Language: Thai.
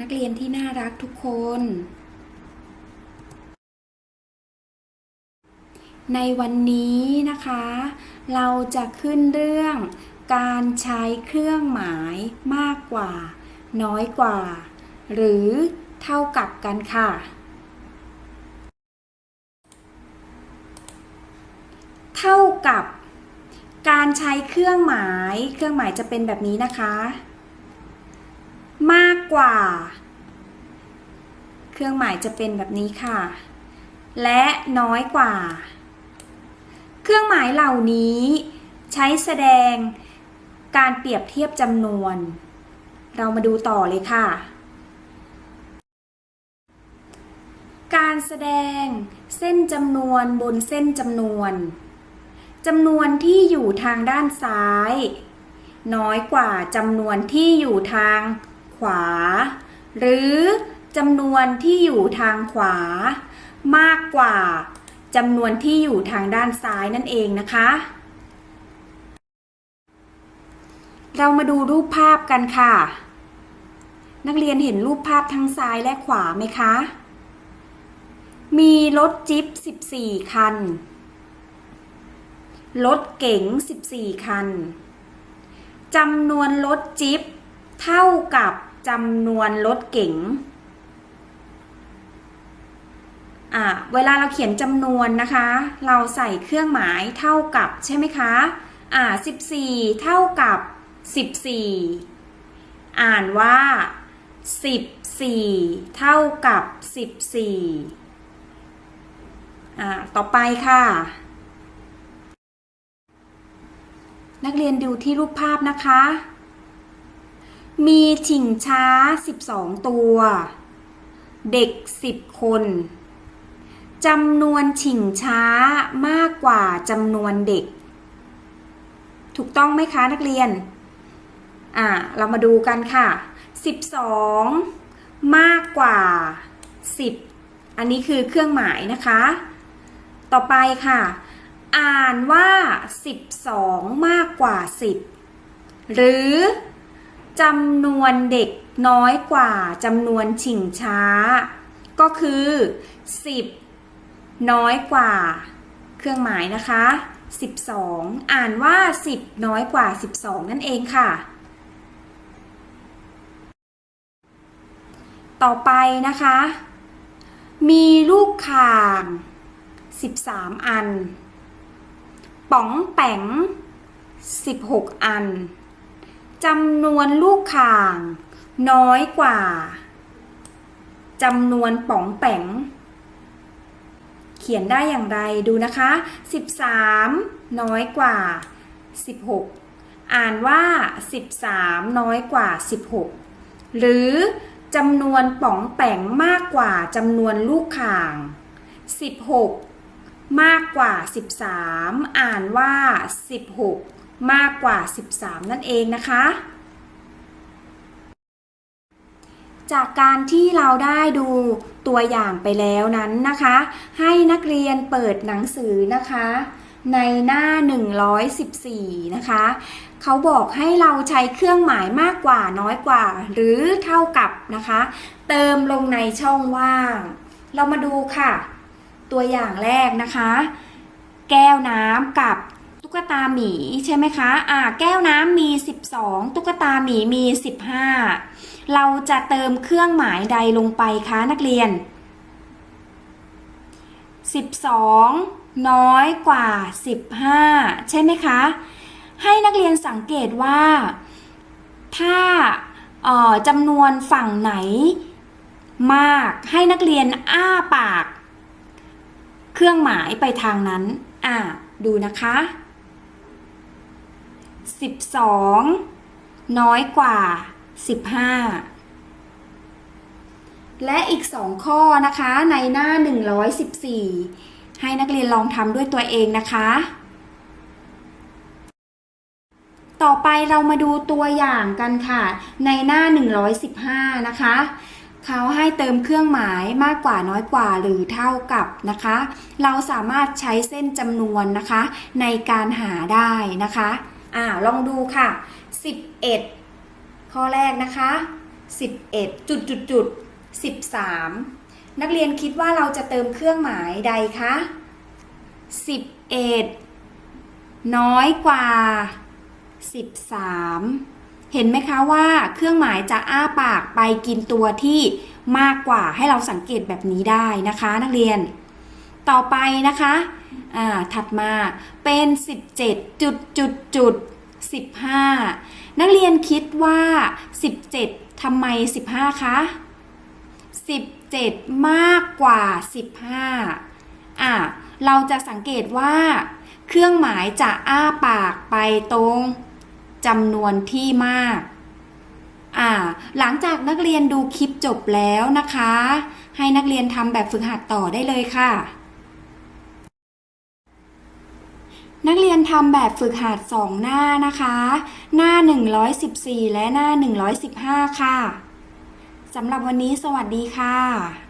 นักเรียนที่น่ารักทุกคน ในวันนี้นะคะ เราจะขึ้นเรื่องการใช้เครื่องหมายมากกว่า น้อยกว่า หรือเท่ากับกันค่ะ เท่ากับ การใช้เครื่องหมาย เครื่องหมายจะเป็นแบบนี้นะคะ มากกว่า เครื่องหมายจะเป็นแบบนี้ค่ะ และน้อยกว่า เครื่องหมายเหล่านี้ใช้แสดงการเปรียบเทียบจำนวน เรามาดูต่อเลยค่ะ การแสดงเส้นจำนวนบนเส้นจำนวนจำนวนที่อยู่ทางด้านซ้าย น้อยกว่าจำนวนที่อยู่ทาง ขวา หรือจำนวนที่อยู่ทางขวา มากกว่าจำนวนที่อยู่ทางด้านซ้ายนั่นเองนะคะ เรามาดูรูปภาพกันค่ะ นักเรียนเห็นรูปภาพทั้งซ้ายและขวาไหมคะ มีรถจิ๊บ14 คัน รถเก๋ง 14 คันจำนวนรถจิ๊บ เท่ากับจำนวนรถเก๋งอ่าเวลาเราเขียนจำนวนนะคะ เราใส่เครื่องหมายเท่ากับใช่ไหมคะอ่า14 เท่ากับ 14 อ่านว่า 14 เท่ากับ 14อ่าต่อไปค่ะ นักเรียนดูที่รูปภาพนะคะ มีชิงช้า12ตัว เด็ก10คนจำนวนชิงช้ามากกว่าจำนวนเด็ก ถูกต้องไหมคะนักเรียน อ่า เรามาดูกันค่ะ12มากกว่า10อันนี้คือเครื่องหมายนะคะ ต่อไปค่ะ อ่านว่า12มากกว่า10หรือ จำนวนเด็กน้อยกว่าจำนวนชิงช้า ก็คือ 10 น้อยกว่า เครื่องหมายนะคะ 12 อ่านว่า 10 น้อยกว่า 12 นั่นเองค่ะ ต่อไปนะคะ มีลูกข่าง 13 อัน ป๋องแป๋ง 16 อัน จำนวนลูกข่าง น้อยกว่าจำนวนป๋องแป๋ง เขียนได้อย่างไรดูนะคะ 13 น้อยกว่า 16 อ่านว่า 13 น้อยกว่า 16 หรือจำนวนป๋องแป๋งมากกว่าจำนวนลูกข่าง 16 มากกว่า 13 อ่านว่า 16 มากกว่า 13 นั่นเองนะคะ จากการที่เราได้ดูตัวอย่างไปแล้วนั้นนะคะ ให้นักเรียนเปิดหนังสือนะคะ ในหน้า 114 นะคะ เขาบอกให้เราใช้เครื่องหมายมากกว่าน้อยกว่า หรือเท่ากับนะคะ เติมลงในช่องว่าง เรามาดูค่ะ ตัวอย่างแรกนะคะ แก้วน้ำกับ กตาหมีใช่ไหมคะ อ่า แก้วน้ำมี 12 ตุ๊กตาหมีมี 15 เราจะเติมเครื่องหมายใดลงไปคะนักเรียน 12 น้อยกว่า 15 ใช่ไหมคะ ให้นักเรียนสังเกตว่า ถ้าออจำนวนฝั่งไหนมากให้นักเรียนอ้าปาก เครื่องหมายไปทางนั้น อ่า ดูนะคะ 12 น้อยกว่า 15 และอีก 2 ข้อนะคะในหน้า 114 ให้นักเรียนลองทำด้วยตัวเองนะคะ ต่อไปเรามาดูตัวอย่างกันค่ะ ในหน้า 115 นะคะเขาให้เติมเครื่องหมายมากกว่าน้อยกว่าหรือเท่ากับนะคะ เราสามารถใช้เส้นจำนวนนะคะ ในการหาได้นะคะ อ่าลองดูค่ะ 11 ข้อแรกนะคะ 11 จุดจุดจุด13 นักเรียนคิดว่าเราจะเติมเครื่องหมายใดคะ11 น้อยกว่า 13 เห็นไหมคะว่าเครื่องหมายจะอ้าปากไปกินตัวที่มากกว่าให้เราสังเกตแบบนี้ได้นะคะ นักเรียน ต่อไปนะคะอ่าถัดมาเป็น 17จุดจุดจุด15 นักเรียนคิดว่า 17ทำไม 15 คะ 17 มากกว่า 15อะเราจะสังเกตว่า เครื่องหมายจะอ้าปากไปตรงจำนวนที่มากอ่าหลังจากนักเรียนดูคลิปจบแล้วนะคะ ให้นักเรียนทำแบบฝึกหัดต่อได้เลยค่ะ นักเรียนทำแบบฝึกหัดสองหน้านะคะ หน้า 114 และหน้า 115 ค่ะ สำหรับวันนี้สวัสดีค่ะ